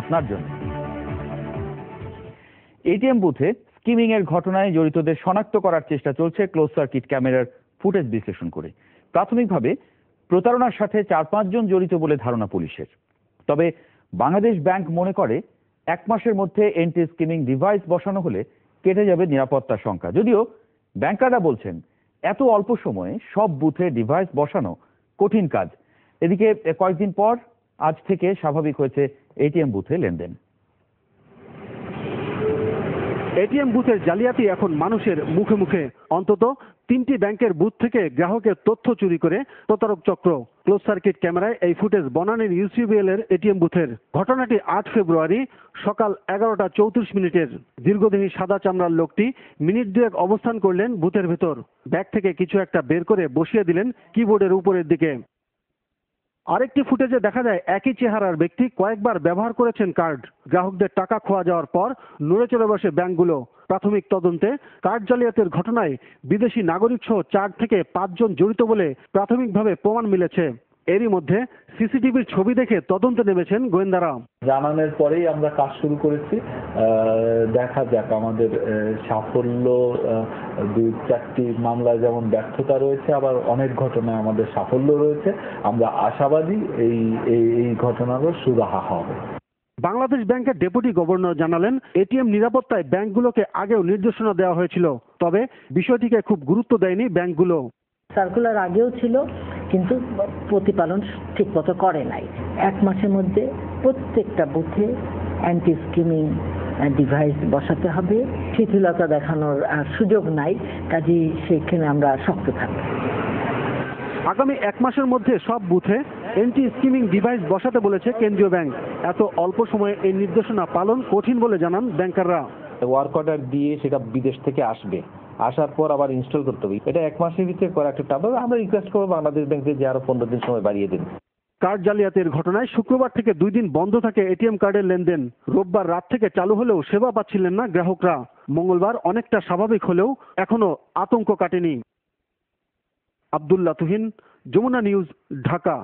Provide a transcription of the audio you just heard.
আপনার জন্য। এটিএম বুথে স্কিমিং এর ঘটনায় জড়িতদের শনাক্ত করার চেষ্টা চলছে ক্লোজ সার্কিট ক্যামেরার ফুটেজ বিশ্লেষণ করে। প্রাথমিকভাবে প্রতারণার সাথে চার পাঁচজন জড়িত বলে ধারণা পুলিশের। তবে বাংলাদেশ ব্যাংক মনে করে, এক মাসের মধ্যে এন্টি স্কিমিং ডিভাইস বসানো হলে কেটে যাবে নিরাপত্তার সংখ্যা। যদিও ব্যাংকাররা বলছেন, এত অল্প সময়ে সব বুথে ডিভাইস বসানো কঠিন কাজ। এদিকে কয়েকদিন পর আজ থেকে স্বাভাবিক হয়েছে এটিএম বুথে লেনদেন। এটিএম বুথের জালিয়াতি এখন মানুষের মুখে মুখে। অন্তত তিনটি ব্যাংকের বুথ থেকে গ্রাহকের তথ্য চুরি করে প্রতারক চক্র। ক্লোজ সার্কিট ক্যামেরায় এই ফুটেজ বনানীর ইউসিবিএল এর এটিএম বুথের। ঘটনাটি আট ফেব্রুয়ারি সকাল এগারোটা চৌত্রিশ মিনিটের। দীর্ঘদেহী সাদা চামড়ার লোকটি মিনিট দুয়েক অবস্থান করলেন বুথের ভেতর। ব্যাগ থেকে কিছু একটা বের করে বসিয়ে দিলেন কিবোর্ডের উপরের দিকে। আরেকটি ফুটেজে দেখা যায় একই চেহারার ব্যক্তি কয়েকবার ব্যবহার করেছেন কার্ড। গ্রাহকদের টাকা খোয়া যাওয়ার পর নড়ে চড়ে বসে ব্যাংকগুলো। প্রাথমিক তদন্তে কার্ড জালিয়াতের ঘটনায় বিদেশি নাগরিক সহ চার থেকে পাঁচজন জড়িত বলে প্রাথমিকভাবে প্রমাণ মিলেছে। এরই মধ্যে সিসিটিভির ছবি দেখে তদন্তে নেমেছেন গোয়েন্দারা জানানোর পরেই আমরা কাজ শুরু করেছি। দেখা যাক আমাদের সাফল্য দুই চারটি মামলায় যেমন ব্যর্থতা রয়েছে আবার অনেক ঘটনায় আমাদের সাফল্য রয়েছে। আমরা আশাবাদী এই এই এই ঘটনারও সুরাহা হবে। বাংলাদেশ ব্যাংকের ডেপুটি গভর্নর জানালেন এটিএম নিরাপত্তায় ব্যাংকগুলোকে আগেও নির্দেশনা দেওয়া হয়েছিল তবে বিষয়টিকে খুব গুরুত্ব দেয়নি ব্যাংকগুলো। সার্কুলার আগেও ছিল কিন্তু প্রতিপালন ঠিকমতো করে নাই। এক মাসের মধ্যে প্রত্যেকটা বুথে অ্যান্টি স্কিমিং ডিভাইস বসাতে হবে। শিথিলতা দেখানোর আর সুযোগ নাই কাজেই সেখানে আমরা শক্ত থাকব। আগামী এক মাসের মধ্যে সব বুথে এন্টি স্কিমিং ডিভাইস বসাতে বলেছে কেন্দ্রীয় ব্যাংক। এত অল্প সময়ে এই নির্দেশনা পালন কঠিন বলে জানান ব্যাংকাররা। ওয়ার্ক অর্ডার দিয়ে সেটা বিদেশ থেকে আসবে। আসার পর আবার ইনস্টল করতে হবে। এটা এক মাসের ভিতরে করা একটু টাফ হবে আমরা রিকোয়েস্ট করব বাংলাদেশ ব্যাংকে যে আরও পনেরো দিন সময় বাড়িয়ে দিন। কার্ড জালিয়াতির ঘটনায় শুক্রবার থেকে দুই দিন বন্ধ থাকে এটিএম কার্ডের লেনদেন। রোববার রাত থেকে চালু হলেও সেবা পাচ্ছিলেন না গ্রাহকরা। মঙ্গলবার অনেকটা স্বাভাবিক হলেও এখনও আতঙ্ক কাটেনি। আব্দুল্লাহ তুহিন, যমুনা নিউজ, ঢাকা।